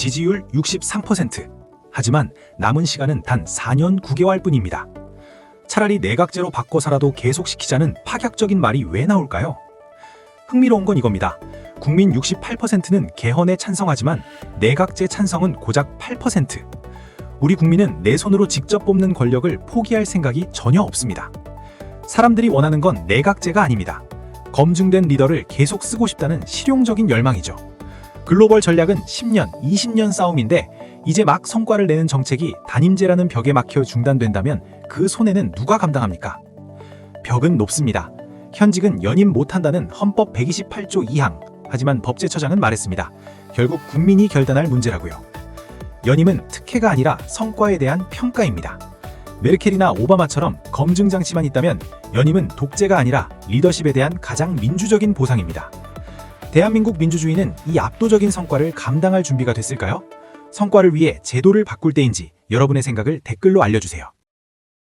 지지율 63%. 하지만 남은 시간은 단 4년 9개월 뿐입니다. 차라리 내각제로 바꿔서라도 계속시키자는 파격적인 말이 왜 나올까요? 흥미로운 건 이겁니다. 국민 68%는 개헌에 찬성하지만 내각제 찬성은 고작 8%. 우리 국민은 내 손으로 직접 뽑는 권력을 포기할 생각이 전혀 없습니다. 사람들이 원하는 건 내각제가 아닙니다. 검증된 리더를 계속 쓰고 싶다는 실용적인 열망이죠. 글로벌 전략은 10년, 20년 싸움인데 이제 막 성과를 내는 정책이 단임제라는 벽에 막혀 중단된다면 그 손해는 누가 감당합니까? 벽은 높습니다. 현직은 연임 못한다는 헌법 128조 2항. 하지만 법제처장은 말했습니다. 결국 국민이 결단할 문제라고요. 연임은 특혜가 아니라 성과에 대한 평가입니다. 메르켈이나 오바마처럼 검증 장치만 있다면 연임은 독재가 아니라 리더십에 대한 가장 민주적인 보상입니다. 대한민국 민주주의는 이 압도적인 성과를 감당할 준비가 됐을까요? 성과를 위해 제도를 바꿀 때인지 여러분의 생각을 댓글로 알려주세요.